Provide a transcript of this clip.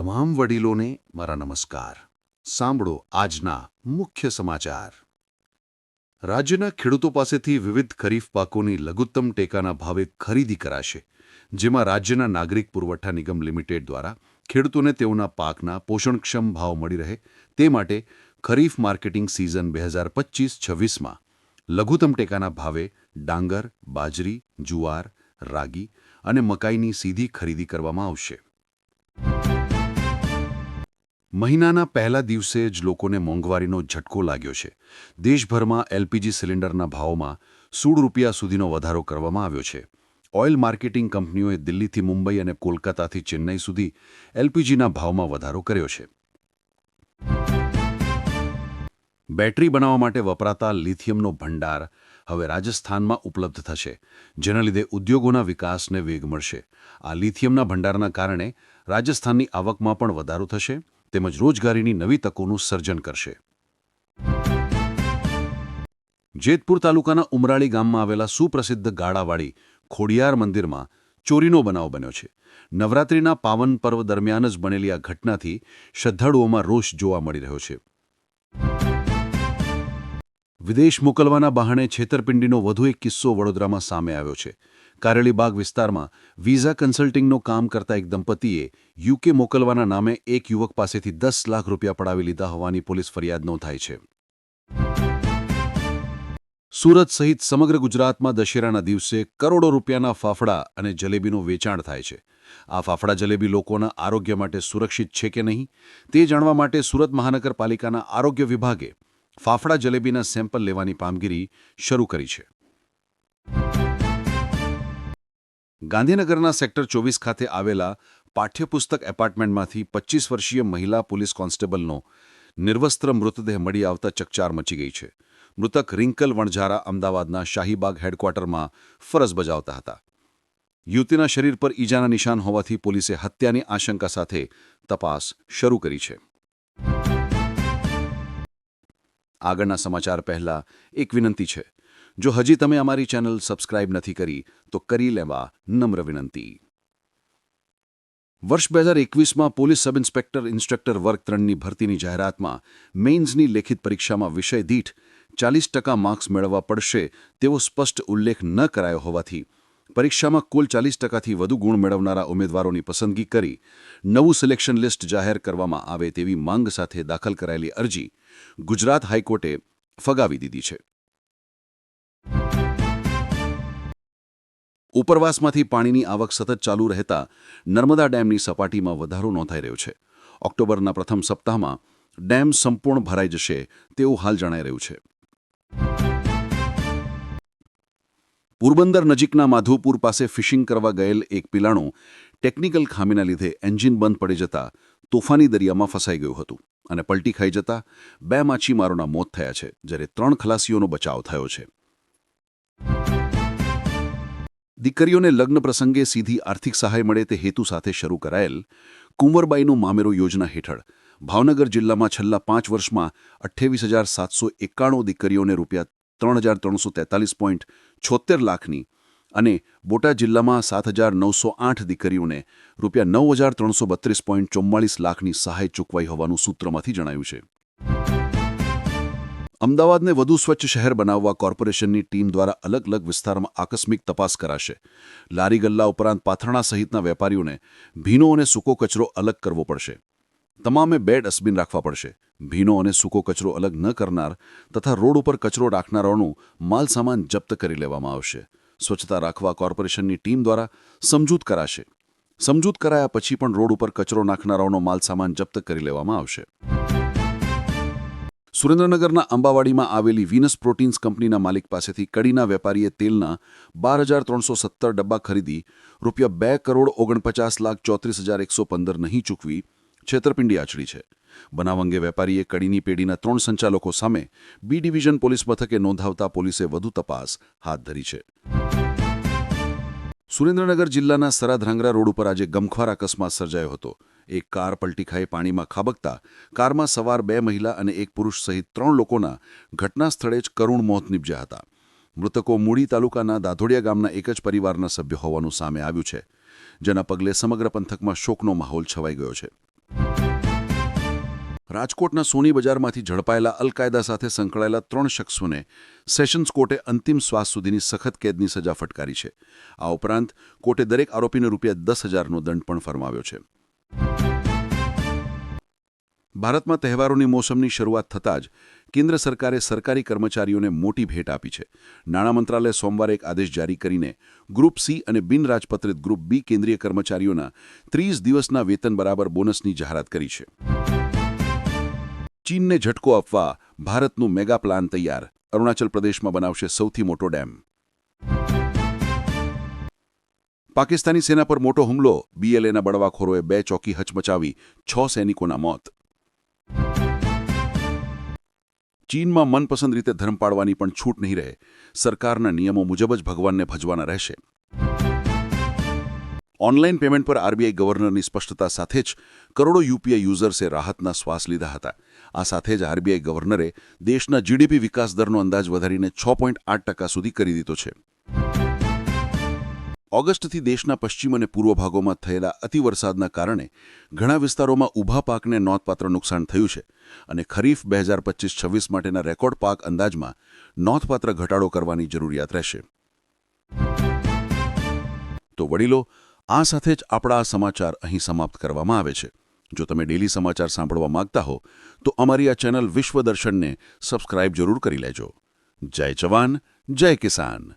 તમામ વડીલોને મારા નમસ્કાર. સાંભળો આજના મુખ્ય સમાચાર. રાજ્યના ખેડૂતો પાસેથી વિવિધ ખરીફ પાકોની લઘુત્તમ ટેકાના ભાવે ખરીદી કરાશે, જેમાં રાજ્યના નાગરિક પુરવઠા નિગમ લિમિટેડ દ્વારા ખેડૂતોને તેઓના પાકના પોષણક્ષમ ભાવ મળી રહે, તે માટે ખરીફ માર્કેટિંગ સિઝન બે હજાર પચીસ છવ્વીસમાં લઘુત્તમ ટેકાના ભાવે ડાંગર, બાજરી, જુવાર, રાગી અને મકાઈની સીધી ખરીદી કરવામાં આવશે. મહિનાના પહેલા દિવસે જ લોકોને મોંઘવારીનો ઝટકો લાગ્યો છે. દેશભરમાં એલપીજી સિલિન્ડરના ભાવોમાં સોળ રૂપિયા સુધીનો વધારો કરવામાં આવ્યો છે. ઓઇલ માર્કેટિંગ કંપનીઓએ દિલ્હીથી મુંબઈ અને કોલકાતાથી ચેન્નઈ સુધી એલપીજીના ભાવમાં વધારો કર્યો છે. બેટરી બનાવવા માટે વપરાતા લિથિયમનો ભંડાર હવે રાજસ્થાનમાં ઉપલબ્ધ થશે, જેના લીધે ઉદ્યોગોના વિકાસને વેગ મળશે. આ લિથિયમના ભંડારના કારણે રાજસ્થાનની આવકમાં પણ વધારો થશે. તેમજ રોજગારીની નવી તકોનું સર્જન કરશે. જેતપુર તાલુકાના ઉમરાળી ગામમાં આવેલા સુપ્રસિદ્ધ ગાળાવાળી ખોડિયાર મંદિરમાં ચોરીનો બનાવ બન્યો છે. નવરાત્રિના પાવન પર્વ દરમિયાન જ બનેલી આ ઘટનાથી શ્રદ્ધાળુઓમાં રોષ જોવા મળી રહ્યો છે. વિદેશ મોકલવાના બહાણે છેતરપિંડીનો વધુ એક કિસ્સો વડોદરામાં સામે આવ્યો છે. કારેલીબાગ વિસ્તારમાં વિઝા કન્સલ્ટિંગનું કામ કરતા એક દંપતીએ યુકે મોકલવાના નામે એક યુવક પાસેથી દસ લાખ રૂપિયા પડાવી લીધા હોવાની પોલીસ ફરિયાદ નોંધાઈ છે. સુરત સહિત સમગ્ર ગુજરાતમાં દશેરાના દિવસે કરોડો રૂપિયાના ફાફડા અને જલેબીનું વેચાણ થાય છે. આ ફાફડા જલેબી લોકોના આરોગ્ય માટે સુરક્ષિત છે કે નહીં, તે જાણવા માટે સુરત મહાનગરપાલિકાના આરોગ્ય વિભાગે ફાફડા જલેબીના સેમ્પલ લેવાની કામગીરી શરૂ કરી છે. ગાંધીનગરના સેક્ટર ચોવીસ ખાતે આવેલા પાઠ્યપુસ્તક એપાર્ટમેન્ટમાંથી પચીસ વર્ષીય મહિલા પોલીસ કોન્સ્ટેબલનો નિર્વસ્ત્ર મૃતદેહ મળી આવતા ચકચાર મચી ગઈ છે. મૃતક રિંકલ વણઝારા અમદાવાદના શાહીબાગ હેડક્વાર્ટરમાં ફરજ બજાવતા હતા. યુવતીના શરીર પર ઈજાના નિશાન હોવાથી પોલીસે હત્યાની આશંકા સાથે તપાસ શરૂ કરી છે. આગળના સમાચાર પહેલા એક વિનંતી છે. જો હજી તમે અમારી ચેનલ સબસ્ક્રાઇબ નથી કરી, તો કરી લેવા નમ્ર વિનંતી. વર્ષ બે હજાર એકવીસમાં પોલીસ સબ ઇન્સ્પેક્ટર ઇન્સ્ટ્રક્ટર વર્ગ ત્રણની ભરતીની જાહેરાતમાં મેઇન્સની લેખિત પરીક્ષામાં વિષય દીઠ ચાલીસ ટકા માર્ક્સ મેળવવા પડશે તેવો સ્પષ્ટ ઉલ્લેખ ન કરાયો હોવાથી પરીક્ષામાં કુલ ચાલીસ ટકાથી વધુ ગુણ મેળવનારા ઉમેદવારોની પસંદગી કરી નવું સિલેક્શન લિસ્ટ જાહેર કરવામાં આવે તેવી માંગ સાથે દાખલ કરાયેલી અરજી ગુજરાત હાઈકોર્ટે ફગાવી દીધી છે. ઉપરવાસમાંથી પાણીની આવક સતત ચાલુ રહેતા નર્મદા ડેમની સપાટીમાં વધારો નોંધાઈ રહ્યો છે. ઓક્ટોબરના પ્રથમ સપ્તાહમાં ડેમ સંપૂર્ણ ભરાઈ જશે તેવું હાલ જણાઈ રહ્યું છે. પોરબંદર નજીકના માધુપુર પાસે ફિશિંગ કરવા ગયેલ એક પિલાણું ટેકનિકલ ખામીના લીધે એન્જિન બંધ પડી જતા તોફાની દરિયામાં ફસાઈ ગયું હતું અને પલટી ખાઈ જતા બે માછીમારોના મોત થયા છે, જ્યારે ત્રણ ખલાસીઓનો બચાવ થયો છે. દીકરીઓને લગ્ન પ્રસંગે સીધી આર્થિક સહાય મળે તે હેતુ સાથે શરૂ કરાયેલ કુંવરબાઈનું મામેરો યોજના હેઠળ. ભાવનગર જિલ્લામાં છેલ્લા પાંચ વર્ષમાં અઠ્ઠાવીસ હજાર સાતસો એકાણું દીકરીઓને રૂપિયા ત્રણ હજાર ત્રણસો તેતાલીસ પોઈન્ટ છોતેર લાખની અને બોટાદ જિલ્લામાં સાત હજાર નવસો આઠ દીકરીઓને રૂપિયા નવ હજાર ત્રણસો બત્રીસ પોઈન્ટ ચુમ્માળીસ લાખની સહાય ચૂકવાઈ હોવાનું સૂત્રમાંથી જણાયું છે. અમદાવાદને વધુ સ્વચ્છ શહેર બનાવવા કોર્પોરેશનની ટીમ દ્વારા અલગ અલગ વિસ્તારમાં આકસ્મિક તપાસ કરાશે. લારી ગલ્લા ઉપરાંત પાથરણા સહિતના વેપારીઓને ભીનો અને સૂકો કચરો અલગ કરવો પડશે. તમામે બે ડસ્ટબિન રાખવા પડશે. ભીનો અને સૂકો કચરો અલગ ન કરનાર તથા રોડ ઉપર કચરો રાખનારાઓનું માલસામાન જપ્ત કરી લેવામાં આવશે. સ્વચ્છતા રાખવા કોર્પોરેશનની ટીમ દ્વારા સમજૂત કરાશે. સમજૂત કરાયા પછી પણ રોડ ઉપર કચરો નાખનારાઓનો માલસામાન જપ્ત કરી લેવામાં આવશે. સુરેન્દ્રનગરના અંબાવાડીમાં આવેલી વિનસ પ્રોટીન્સ કંપનીના માલિક પાસેથી કડીના વેપારીએ તેલના બાર હજાર ત્રણસો સત્તર ડબ્બા ખરીદી, રૂપિયા બે કરોડ ઓગણપચાસ લાખ ચોત્રીસ હજાર એકસો પંદર નહીં ચૂકવી છેતરપિંડી આચરી છે. બનાવ અંગે વેપારીએ કડીની પેઢીના ત્રણ સંચાલકો સામે બી ડિવિઝન પોલીસ મથકે નોંધાવતા પોલીસે વધુ તપાસ હાથ ધરી છે. સુરેન્દ્રનગર જિલ્લાના સરાધ્રાંગરા રોડ ઉપર આજે ગમખ્વાર અકસ્માત સર્જાયો હતો. એક કાર પલટી ખાઈ પાણીમાં ખાબકતા કારમાં સવાર બે મહિલા અને એક પુરુષ સહિત ત્રણ લોકોના ઘટના સ્થળે જ કરુણ મોત નીપજ્યા હતા. મૃતકો મૂડી તાલુકાના દાધોડિયા ગામના એક જ પરિવારના સભ્ય હોવાનું સામે આવ્યું છે, જેના પગલે સમગ્ર પંથકમાં શોકનો માહોલ છવાઈ ગયો છે. રાજકોટના સોની બજારમાંથી ઝડપાયેલા અલકાયદા સાથે સંકળાયેલા ત્રણ શખ્સોને સેશન્સ કોર્ટે અંતિમ શ્વાસ સુધીની સખત કેદની સજા ફટકારી છે. આ ઉપરાંત કોર્ટે દરેક આરોપીને રૂપિયા દસ હજારનો દંડ પણ ફરમાવ્યો છે. ભારતમાં તહેવારોની મોસમની શરૂઆત થતાં જ કેન્દ્ર સરકારે સરકારી કર્મચારીઓને મોટી ભેટ આપી છે. નાણાં મંત્રાલય સોમવારે એક આદેશ જારી કરીને ગ્રુપ સી અને બિન રાજપત્રિત ગ્રુપ બી કેન્દ્રીય કર્મચારીઓના ત્રીસ દિવસના વેતન બરાબર બોનસની જાહેરાત કરી છે. ચીનને ઝટકો આપવા ભારતનું મેગા પ્લાન તૈયાર. અરુણાચલ પ્રદેશમાં બનાવશે સૌથી મોટો ડેમ. પાકિસ્તાની સેના પર મોટો હુમલો. બીએલએના બળવાખોરોએ બે ચોકી હચમચાવી છ સૈનિકોના મોત. ચીનમાં મનપસંદ રીતે ધર્મ પાળવાની પણ છૂટ નહીં રહે. સરકારના નિયમો મુજબ જ ભગવાનને ભજવાના રહેશે. ઓનલાઈન પેમેન્ટ પર આરબીઆઈ ગવર્નરની સ્પષ્ટતા સાથે જ કરોડો યુપીઆઈ યુઝર્સે રાહતના શ્વાસ લીધા હતા. આ સાથે જ આરબીઆઈ ગવર્નરે દેશના જીડીપી વિકાસ દરનો અંદાજ વધારીને છ પોઈન્ટ આઠ ટકા સુધી કરી દીધો છે. ઓગસ્ટથી દેશના પશ્ચિમ અને પૂર્વ ભાગોમાં થયેલા અતિવરસાદના કારણે ઘણા વિસ્તારોમાં ઊભા પાકને નોંધપાત્ર નુકસાન થયું છે અને ખરીફ બે હજાર પચીસ છવ્વીસ માટેના રેકોર્ડ પાક અંદાજમાં નોંધપાત્ર ઘટાડો કરવાની જરૂરિયાત રહેશે. તો વડીલો આ સાથે જ આપણા આ સમાચાર અહીં સમાપ્ત કરવામાં આવે છે. જો તમે ડેલી સમાચાર સાંભળવા માંગતા હો, તો અમારી આ ચેનલ વિશ્વદર્શનને સબસ્ક્રાઇબ જરૂર કરી લેજો. જય જવાન, જય કિસાન.